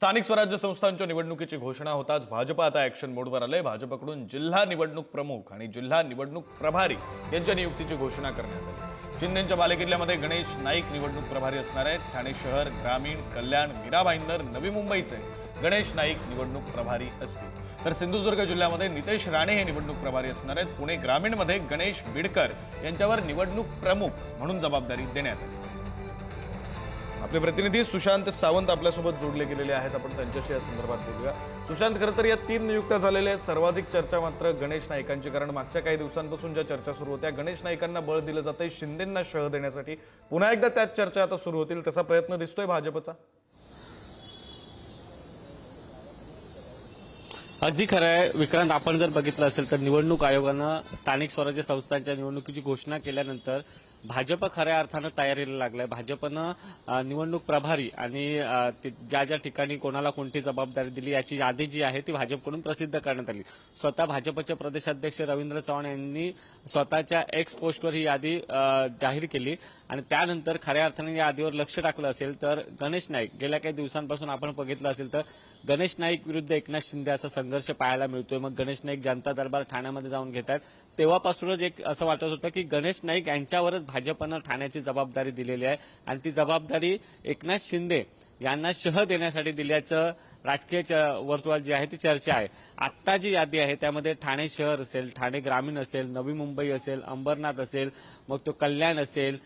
स्थानिक स्वराज्य संस्थांच्या निवडणुकीची घोषणा होताच भाजप आता ऍक्शन मोडवर आले भाजपकडून जिल्हा निवडणूक प्रमुख आणि जिल्हा निवडणूक प्रभारी यांच्या नियुक्तीची घोषणा करण्यात आली. शिंदेच्या बालेकिल्ल्यामध्ये गणेश नाईक निवडणूक प्रभारी असणार आहेत. ठाणे शहर ग्रामीण कल्याण मीरा भाईंदर नवी मुंबईचे गणेश नाईक निवडणूक प्रभारी असतील. तर सिंधुदुर्ग जिल्ह्यामध्ये नितेश राणे हे निवडणूक प्रभारी असणार आहेत. पुणे ग्रामीणमध्ये गणेश बिडकर यांच्यावर निवडणूक प्रमुख म्हणून जबाबदारी देण्यात आली. आपले प्रतिनिधी सुशांत सावंत आपल्यासोबत जोडले गेलेले आहेत. आपण त्यांच्याशी या संदर्भात बोलूया. सुशांत खरं तर या तीन नियुक्त्या झालेल्या आहेत. सर्वाधिक चर्चा मात्र गणेश नाईकांची कारण मागच्या काही दिवसांपासून ज्या चर्चा सुरू होत्या गणेश नाईकांना बळ दिलं जातंय शिंदेंना शह देण्यासाठी. पुन्हा एकदा त्याच चर्चा आता सुरू होतील. तसा प्रयत्न दिसतोय भाजपचा? अगदी खरं आहे. विक्रांत आपण जर बघितलं असेल तर निवडणूक आयोगानं स्थानिक स्वराज्य संस्थांच्या निवडणुकीची घोषणा केल्यानंतर भाजप खऱ्या अर्थानं तयारीला लागलाय. भाजपनं निवडणूक प्रभारी आणि ते- ज्या ज्या ठिकाणी कोणाला कोणती जबाबदारी दिली याची यादी जी आहे ती भाजपकडून प्रसिद्ध करण्यात आली. स्वतः भाजपचे प्रदेशाध्यक्ष रवींद्र चव्हाण यांनी स्वतःच्या एक्स पोस्टवर ही यादी जाहीर केली आणि त्यानंतर खऱ्या अर्थाने या यादीवर लक्ष टाकलं असेल तर गणेश नाईक गेल्या काही दिवसांपासून आपण बघितलं असेल तर गणेश नाईक विरुद्ध एकनाथ शिंदे असा संघर्ष पाहायला मिळतोय. मग गणेश नाईक जनता दरबार ठाण्यामध्ये जाऊन घेत आहेत तेव्हापासूनच एक असं वाटत होतं की गणेश नाईक यांच्यावरच भाजपनं ठाण्याची जबाबदारी दिलेली आहे. आणि ती जबाबदारी एकनाथ शिंदे यांना शह देण्यासाठी दिल्याचं राजकीय च- वर्तुळात जी आहे ती चर्चा आहे. आत्ता जी यादी आहे त्यामध्ये ठाणे शहर असेल ठाणे ग्रामीण असेल नवी मुंबई असेल अंबरनाथ असेल मग तो कल्याण असेल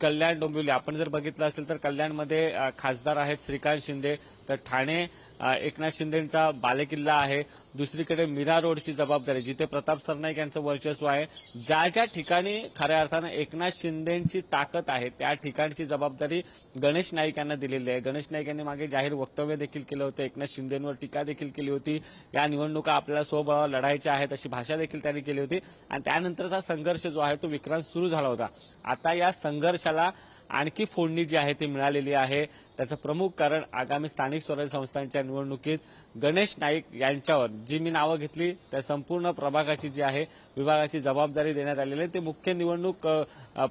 कल्याण डोंबिवली. आपण जर बघितलं असेल तर कल्याणमध्ये खासदार आहेत श्रीकांत शिंदे. तर ठाणे एकनाथ शिंदेचा बालेकिल्ला आहे. दुसरीकडे मीरा रोडची जबाबदारी जिथे प्रताप सरनाईक यांचं वर्चस्व आहे. ज्या ज्या ठिकाणी खऱ्या अर्थानं एकनाथ शिंदेची ताकद आहे त्या ठिकाणची जबाबदारी गणेश नाईक यांना दिलेली आहे. गणेश नाईक यांनी मागे जाहीर वक्तव्य देखील केलं होतं. एकनाथ शिंदेवर टीका देखील केली होती. या निवडणुका आपल्याला स्वबळावर लढायच्या आहेत अशी भाषा देखील त्यांनी केली होती. आणि त्यानंतरचा संघर्ष जो आहे तो विक्रांत सुरू झाला होता. आता या संघर्षाला आणखी फोडणी जी आहे ती मिळालेली आहे. त्याचं प्रमुख कारण आगामी स्थानिक स्वराज्य संस्थांच्या निवडणुकीत गणेश नाईक यांच्यावर जी मी नावं घेतली त्या संपूर्ण प्रभागाची जी आहे विभागाची जबाबदारी देण्यात आलेली आहे. ते मुख्य निवडणूक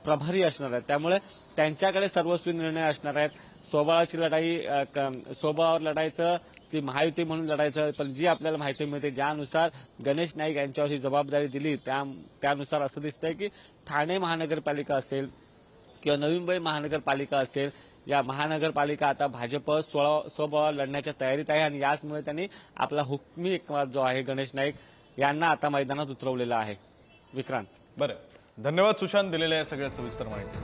प्रभारी असणार आहेत. त्यामुळे त्यांच्याकडे सर्वस्वी निर्णय असणार आहेत. स्वबळाची लढाई क- स्वबळावर लढायचं ती महायुती म्हणून लढायचं पण जी आपल्याला माहिती मिळते ज्यानुसार गणेश नाईक यांच्यावर ही जबाबदारी दिली त्या त्यानुसार असं दिसतंय की ठाणे महानगरपालिका असेल किंवा नवी मुंबई महानगरपालिका असेल या महानगरपालिका आता भाजप सोळा लढण्याच्या तयारीत आहे आणि याचमुळे त्यांनी आपला हुकमी जो आहे गणेश नाईक यांना आता मैदानात उतरवलेला आहे. विक्रांत. बरं. धन्यवाद सुशांत दिलेल्या सगळ्या सविस्तर माहिती